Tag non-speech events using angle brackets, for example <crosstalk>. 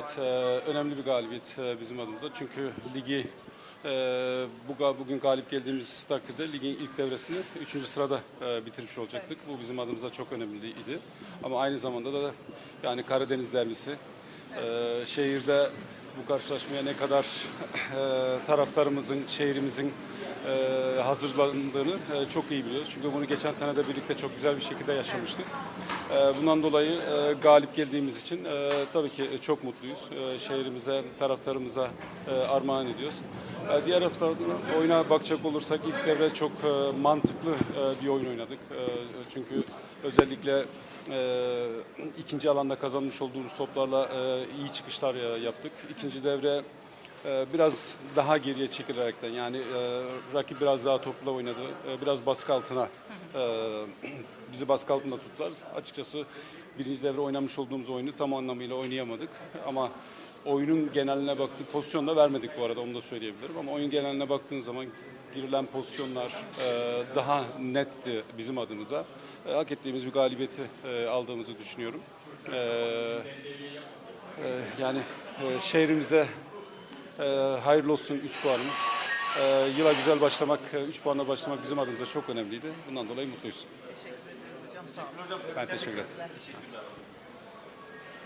Evet, e, önemli bir galibiyet e, bizim adımıza. Çünkü ligi e, bugün galip geldiğimiz takdirde ligin ilk devresini 3. sırada bitirmiş olacaktık. Bu bizim adımıza çok önemliydi. Ama aynı zamanda da yani Karadeniz derbisi şehirde bu karşılaşmaya ne kadar taraftarımızın, şehrimizin e, hazırlandığını e, çok iyi biliyoruz. Çünkü bunu geçen sene de birlikte çok güzel bir şekilde yaşamıştık. E, bundan dolayı e, galip geldiğimiz için e, tabii ki çok mutluyuz. E, şehrimize, taraftarımıza e, armağan ediyoruz. E, diğer hafta oyuna bakacak olursak ilk devre çok e, mantıklı e, bir oyun oynadık. E, çünkü özellikle e, ikinci alanda kazanmış olduğumuz toplarla e, iyi çıkışlar e, yaptık. İkinci devre biraz daha geriye çekilerekten yani e, rakip biraz daha topla oynadı. E, biraz baskı altına e, <clears throat> bizi baskı altında tuttular. Açıkçası birinci devre oynamış olduğumuz oyunu tam anlamıyla oynayamadık. Ama oyunun geneline baktık. Pozisyon da vermedik bu arada onu da söyleyebilirim. Ama oyun geneline baktığın zaman girilen pozisyonlar daha netti bizim adımıza. Hak ettiğimiz bir galibiyeti aldığımızı düşünüyorum. Yani şehrimize ee, hayırlı olsun 3 puanımız. Ee, yıla güzel başlamak, 3 puanla başlamak bizim adımıza çok önemliydi. Bundan dolayı mutluyuz. Teşekkür ederim hocam. Sağ olun. Ben teşekkür ederim.